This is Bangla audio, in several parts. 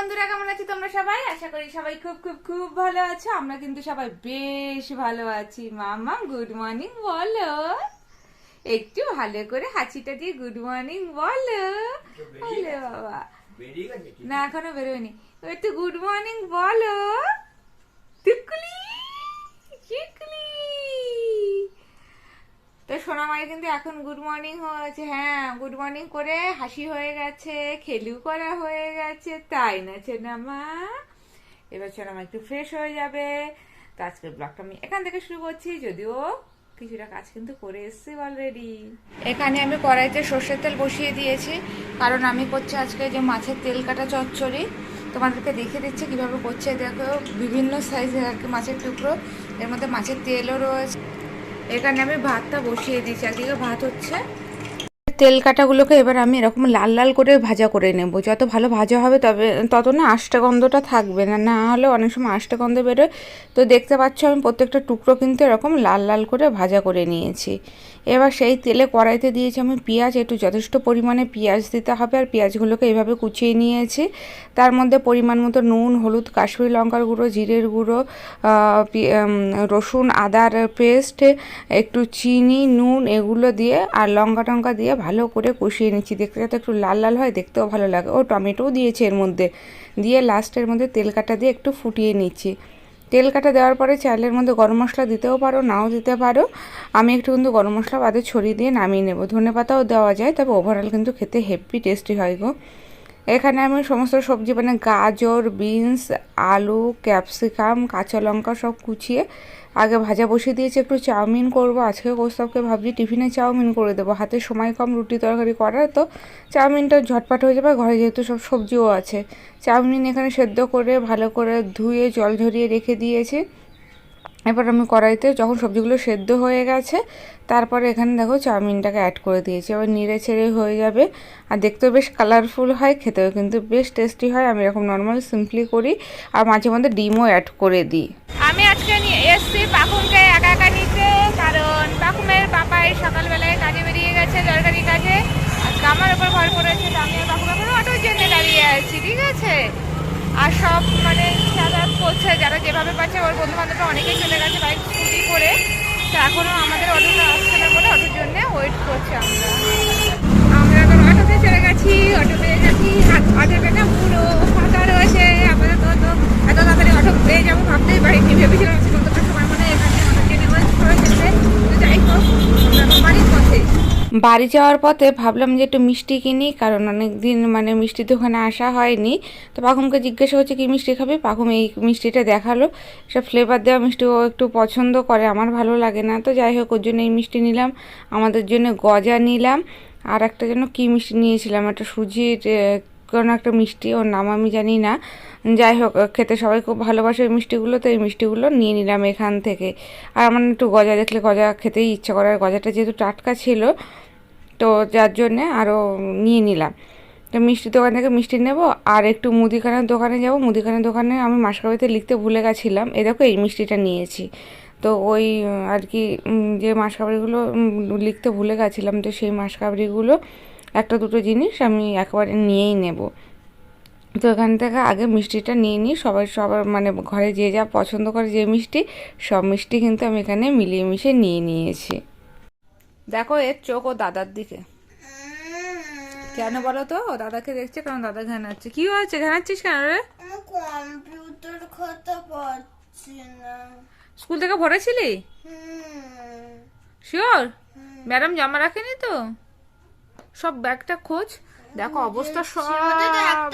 বন্ধুরা কেমন আছো তোমরা সবাই? আশা করি সবাই খুব খুব খুব ভালো আছো। আমরা কিন্তু সবাই বেশ ভালো আছি। মামা গুড মর্নিং বলো। একটু ভালো করে হাঁচিটা দিয়ে গুড মর্নিং বলো। বাবা? না এখনও বেরোয়নি। একটু গুড মর্নিং বলো। সোনা মায়ের কিন্তু এখন গুড মর্নিং হয়েছে। হ্যাঁ গুড মর্নিং করে হাসি হয়ে গেছে, খেলু করা হয়ে গেছে, তাই না সোনা মা এবার সোনা মা একটু ফ্রেশ হয়ে যাবে। তো আজকের ব্লগটা আমি এখান থেকে শুরু করছি, যদিও কিছুটা কাজ কিন্তু করে এসছি অলরেডি এখানে আমি কড়াইতে সর্ষের তেল বসিয়ে দিয়েছি, কারণ আমি করছি আজকে যে মাছের তেল কাটা চচ্চড়ি। তোমাদেরকে দেখে দিচ্ছে কীভাবে করছে। দেখো, বিভিন্ন সাইজের আর কি মাছের টুকরো, এর মধ্যে মাছের তেলও রয়েছে। এখানে আমি ভাতটা বসিয়ে দিয়েছি। একদিকে ভাত হচ্ছে তেল কাটাগুলোকে এবার আমি এরকম লাল লাল করে ভাজা করে নেব। যত ভালো ভাজা হবে তবে, তত না আষ্টা গন্ধটা থাকবে না না হলে অনেক সময় আষ্টা গন্ধ বেরোয়। তো দেখতে পাচ্ছ আমি প্রত্যেকটা টুকরো কিন্তু এরকম লাল লাল করে ভাজা করে নিয়েছি। এবার সেই তেলে কড়াইতে দিয়েছি আমি পেঁয়াজ, একটু যথেষ্ট পরিমাণে পেঁয়াজ দিতে হবে আর পেঁয়াজগুলোকে এভাবে কুচিয়ে নিয়েছি। তার মধ্যে পরিমাণ মতো নুন, হলুদ, কাশ্মীরি লঙ্কার গুঁড়ো, জিরের গুঁড়ো রসুন, আদার পেস্ট, একটু চিনি, নুন এগুলো দিয়ে আর লঙ্কা টঙ্কা দিয়ে ভালো করে কষিয়ে নিচ্ছি। দেখতে যাতে একটু লাল লাল হয়, দেখতেও ভালো লাগে। ও টমেটোও দিয়েছি এর মধ্যে। দিয়ে লাস্টের মধ্যে তেল কাটা দিয়ে একটু ফুটিয়ে নিচ্ছি। তেল কাটা দেওয়ার পরে চালের মধ্যে গরম মশলা দিতেও পারো, নাও দিতে পারো। আমি একটু কিন্তু গরম মশলা বাদে ছড়িয়ে দিয়ে নামিয়ে নেব। ধনে পাতাও দেওয়া যায়, তবে ওভারঅল কিন্তু খেতে হেভি টেস্টি হয় গো। এখানে আমি সমস্ত সবজি মানে গাজর বিনস আলু ক্যাপসিকাম কাঁচা লঙ্কা সব কুচিয়ে আগে ভাজা বসিয়ে দিয়েছি, একটু চাউমিন করব। আজকে কোস্তাবকে ভাবছি টিফিনে চাউমিন করে দেবো। হাতে সময় কম, রুটি তরকারি করার, তো চাউমিনটা ঝটপট হয়ে যাবে। ঘরে যেহেতু সব সবজিও আছে, চাউমিন এখানে সেদ্ধ করে, ভালো করে ধুয়ে, জল ঝরিয়ে রেখে দিয়েছি। এবার আমি কড়াইতে যখন সবজিগুলো সেদ্ধ হয়ে গেছে, তারপরে এখানে দেখো চাউমিনটাকে অ্যাড করে দিয়েছি। এবার নিড়ে ছেড়ে হয়ে যাবে। আর দেখতেও বেশ কালারফুল হয়, খেতেও কিন্তু বেশ টেস্টি হয়। আমি এরকম নর্মাল সিম্পলি করি আর মাঝে মধ্যে ডিমও অ্যাড করে দিই। আমি আজকে এসছি পাখুমকে একা একা নিতে, কারণ পাখুমের পাপাই সকালবেলায় কাজে বেরিয়ে গেছে, দরকারি কাজে। আমার উপর ভর তো আমি পাখুম এখন অটোর দাঁড়িয়ে আছি, ঠিক আছে? আর সব মানে যাতায়াত করছে, যারা যেভাবে পাচ্ছে ওর বন্ধু বান্ধবরা অনেকেই চলে গেছে বাইক স্কুটি করে। তো এখনও আমাদের অটোটা আসছে না বলে অটোর জন্য ওয়েট করছে আমরা। আমরা এখন অটোতে চলে গেছি অটো পেয়ে গেছি অটোটা না পুরো ফাঁকা রয়েছে আপাতত তো এত তাড়াতাড়ি অটো পেয়ে যাব ভাবতেই পারিনি ভেবেছিলাম আজকে কতটা সময় মানে এখানে অটো জন্য ওয়েট করে যেতে তো যাই হোক আমরা এখন বাড়ির পথে বাড়ি যাওয়ার পথে ভাবলাম যে একটু মিষ্টি কিনি, কারণ অনেক দিন মানে মিষ্টি তো ওখানে আসা হয়নি। তো পাখুমকে জিজ্ঞাসা করছে কি মিষ্টি খাবে? পাখুম এই মিষ্টিটা দেখাল। সব ফ্লেভার দেওয়া মিষ্টি ও একটু পছন্দ করে, আমার ভালো লাগে না। তো যাই হোক, ওর জন্য এই মিষ্টি নিলাম, আমাদের জন্য গজা নিলাম। আর একটা যেন কী মিষ্টি নিয়েছিলাম, একটা সুজির কোনো একটা মিষ্টি, ওর নাম আমি জানি না। যাই হোক খেতে সবাই খুব ভালোবাসে ওই মিষ্টিগুলো, তো এই মিষ্টিগুলো নিয়ে নিলাম এখান থেকে। আর আমার একটু গজা দেখলে গজা খেতেই ইচ্ছা করে, আর গজাটা যেহেতু টাটকা ছিল তো যার জন্যে আরও নিয়ে নিলাম। তো মিষ্টির দোকান থেকে মিষ্টি নেব, আর একটু মুদিখানার দোকানে যাব। মুদিখানার দোকানে আমি মাসকাবাড়িতে লিখতে ভুলে গেছিলাম। এ দেখো এই মিষ্টিটা নিয়েছি। তো ওই আর কি যে মাসকাবাড়িগুলো লিখতে ভুলে গেছিলাম, তো সেই মাসকাবাড়িগুলো একটা দুটো জিনিস আমি একবারে নিয়েই নেব। তো এখান থেকে আগে মিষ্টিটা নিয়ে নিই। সবাই, সবার মানে ঘরে যে যা পছন্দ করে যে মিষ্টি, সব মিষ্টি কিন্তু আমি এখানে মিলিয়ে মিশিয়ে নিয়ে নিয়েছি। দেখো এর চোখ ও দাদার দিকে। কেন বলো তো ও দাদাকে দেখছে কারণ দাদা ঘানাচ্ছে। কি হয়েছে? ঘানাচ্ছিস কেন রে? কম্পিউটার খাতা পাচ্ছি না। স্কুল থেকে ভরেছিলি শিওর? ম্যাডাম জামা রাখেনি তো? সব ব্যাগটা খোঁজ। দেখো অবস্থা সব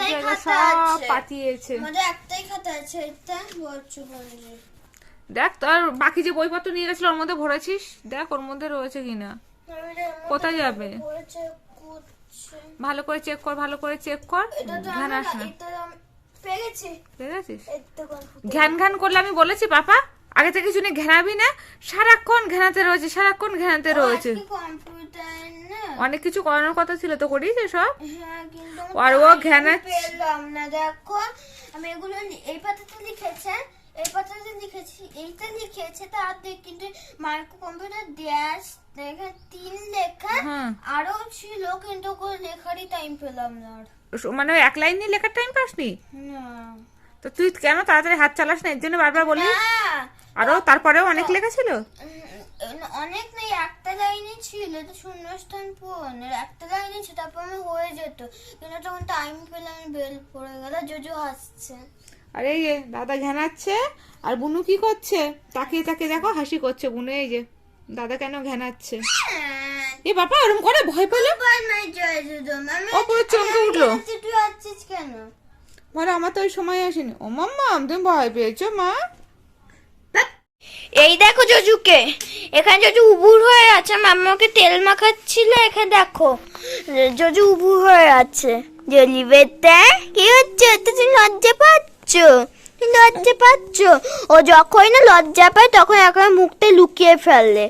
জায়গা সব আমাদের একটাই খাতা আছে এটা বলছো দেখ তোর বাকি যে বইপত্র নিয়ে গেছিল ওর মধ্যে ভরেছিস? দেখ ওর মধ্যে রয়েছে কিনা। কোথায় যাবে? ভালো করে চেক কর ভালো করে চেক কর। আমি আস না। ঘ্যান ঘ্যান করলে আমি বলেছি পাপা আগে থেকে কিছু নেই ঘেনাবি না। সারাক্ষণ ঘেনাতে রয়েছে সারাক্ষণ ঘেনাতে রয়েছে। অনেক কিছু করানোর কথা ছিল তো করিয়েছে সব হ্যাঁ আর ও আমি ঘ্যানাচ্ছে। পেলাম না। দেখো আমি এগুলো এই পাতাতে লিখেছে এই পাতাতে লিখেছি এইটা লিখেছে তার দিক কিন্তু মাইক্রো কম্পিউটার ড্যাশ দেখে তিন লেখা হ্যাঁ। আরও ছিল কিন্তু ওগুলো লেখারই টাইম পেলাম না মানে এক লাইন নিয়ে লেখার টাইম পাসনি? না। তো তুই কেন তাড়াতাড়ি হাত চালাস না? এর জন্য বারবার বলি আরও তারপরেও অনেক লেখা ছিল? অনেক নেই একটা লাইনে ছিল তো শূন্যস্থান পূরণের একটা লাইনে ছিল তারপর আমার হয়ে যেত। কিন্তু তখন টাইম পেলাম বেল পড়ে গেল জোজো হাসছে। আরে এই যে দাদা ঘ্যানাচ্ছে আর বুনু কি করছে? তাকিয়ে তাকে দেখো হাসি করছে বুনু এই যে দাদা কেন ঘ্যানাচ্ছে হ্যাঁ, এ বাবা ওরম করে ভয় পেলে? ভয় নাই জয় ও পুরো চমকে উঠল। বলে আমার তো ওই সময় আসেনি। ও মাম্মা তুমি ভয় পেয়েছ মা? এই দেখো জজুকে এখানে জজু উবুর হয়ে আছে। মাম্মাকে তেল মাখাচ্ছিল এখানে দেখো। জজু উবুর হয়ে আছে। জলি বেতে কি হচ্ছে? তুমি লজ্জা পাচ্ছ? লজ্জা পাচ্ছ? ও যখনই না লজ্জা পায় তখন এখন মুখটা লুকিয়ে ফেলে।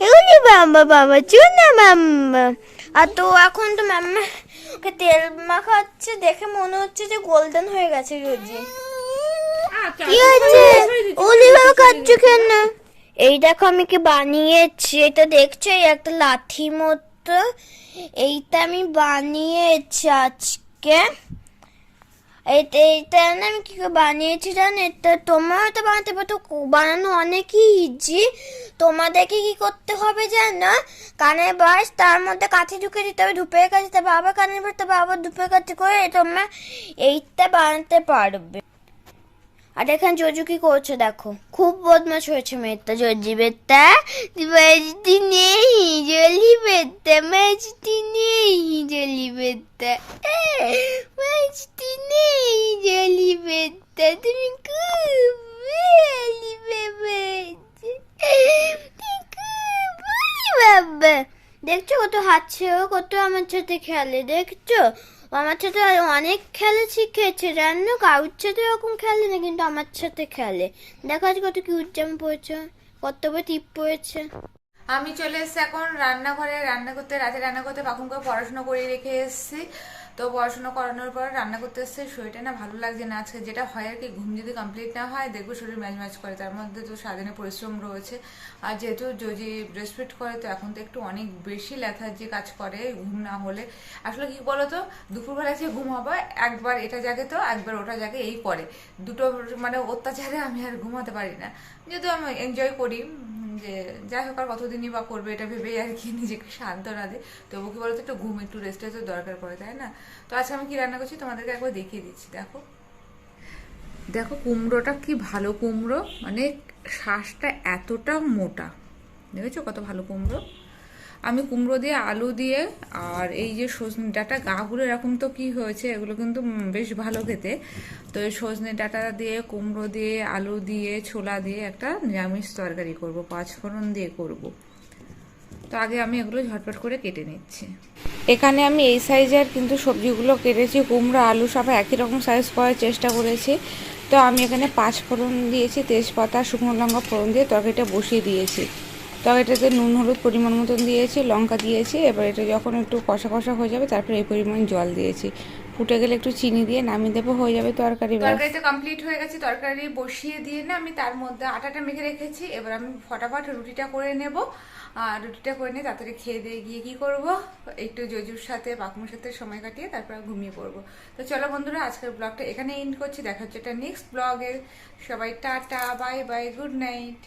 এগুলি বাবা বাবা চুনা মাম্মা আর তো এখন তো মাম্মা ওকে তেল মাখাচ্ছে দেখে মনে হচ্ছে যে গোল্ডেন হয়ে গেছে রোজি কি হয়েছে? ওলি বাবা খাচ্ছ কেন? এই দেখো আমি কি বানিয়েছি এটা দেখছ একটা লাঠি মতো। এইটা আমি বানিয়েছি আজকে। না আমি কি করে বানিয়েছি জানো? এটা তোমরা তো বানাতে পারো বানানো অনেকই ইজি তোমাদেরকে কি করতে হবে জানো? কানের বাস তার মধ্যে কাঠি ঢুকে দিতে হবে, ধূপের কাছে তারপর আবার কানের বাস তারপর আবার ধূপের কাছে করে তোমরা এইটা বানাতে পারবে। আর এখানে জজু কি করছে দেখো? খুব বদমাশ হয়েছে মেয়েটা, জজি মাঝটি নেই জলি বেটা মাঝটি নেই জলি বেটা মাঝটি নেই জলি বেটা তুমি খুব ভালি বাবা দেখছ কত হাঁটছে ও কত আমার সাথে খেলে, দেখছ? আমার সাথে অনেক খেলে শিখেছে, জানো? কারোর সাথে ওরকম খেলে না, কিন্তু আমার সাথে খেলে। দেখো আজ কত কিউট জামা পড়েছে কত টিপ পড়েছে আমি চলে এসেছি এখন রান্নাঘরে, রান্না করতে, রাতে রান্না করতে পাখনকে পড়াশোনা করে রেখে এসেছি। তো পড়াশোনা করানোর পর রান্না করতে এসেছি শরীরটা না ভালো লাগছে না। আজকে যেটা হয় আর কি, ঘুম যদি কমপ্লিট না হয়, দেখব শরীর ম্যাচ ম্যাচ করে। তার মধ্যে তো সারাদিনে পরিশ্রম রয়েছে। আর যেহেতু যদি ব্রেস্টফিট করে, তো এখন তো একটু অনেক বেশি লেথার্জি কাজ করে ঘুম না হলে। আসলে কি বলতো, দুপুরবেলা যে ঘুম হবে একবার এটা জাগে তো, একবার ওটা জাগে, এই করে। দুটো মানে অত্যাচারে আমি আর ঘুমাতে পারি না। যেহেতু আমি এনজয় করি যে যাই হোক আর কতদিনই বা করবে এটা ভেবেই আর কি নিজেকে সান্ত্বনা দে তবু কি বলতো, একটু ঘুম, একটু রেস্টের তো দরকার পড়ে, তাই না? তো আজকে আমি কি রান্না করছি? তোমাদেরকে একবার দেখিয়ে দিচ্ছি, দেখো। দেখো কুমড়োটা কি ভালো কুমড়ো মানে শ্বাসটা এতটা মোটা। দেখেছ কত ভালো কুমড়ো? আমি কুমড়ো দিয়ে, আলু দিয়ে আর এই যে সজনে ডাটা গাগুলো এরকম তো কি হয়েছে, এগুলো কিন্তু বেশ ভালো খেতে। তো এই সজনে ডাটা দিয়ে, কুমড়ো দিয়ে, আলু দিয়ে, ছোলা দিয়ে একটা নিরামিষ তরকারি করব পাঁচ ফোড়ন দিয়ে করব। তো আগে আমি এগুলো ঝটপট করে কেটে নিচ্ছি। এখানে আমি এই সাইজের কিন্তু সবজিগুলো কেটেছি, কুমড়ো, আলু সব একই রকম সাইজ করার চেষ্টা করেছি। তো আমি এখানে পাঁচ ফোড়ন দিয়েছি, তেজপাতা, শুকনো লঙ্কা ফোড়ন দিয়ে তরকারিটা বসিয়ে দিয়েছি। তরকারিটাতে নুন, হলুদ পরিমাণ মতন দিয়েছি, লঙ্কা দিয়েছি, এবার এটা যখন একটু কষা কষা হয়ে যাবে, তারপরে এই পরিমাণ জল দিয়েছি। ফুটে গেলে একটু চিনি দিয়ে নামিয়ে দেবো, হয়ে যাবে তরকারি তরকারিটা কমপ্লিট হয়ে গেছে, তরকারি বসিয়ে দিয়ে না আমি তার মধ্যে আটাটা মেখে রেখেছি, এবার আমি ফটাফট রুটিটা করে নেব। আর রুটিটা করে নিয়ে তাড়াতাড়ি খেয়ে দিয়ে গিয়ে কি করব? একটু জজুর সাথে পাকুমের সাথে সময় কাটিয়ে তারপর ঘুমিয়ে পড়ব। তো চলো বন্ধুরা, আজকের ব্লগটা এখানে এন্ড করছি, দেখা হচ্ছে এটা নেক্সট ব্লগে সবাই tata bye bye good night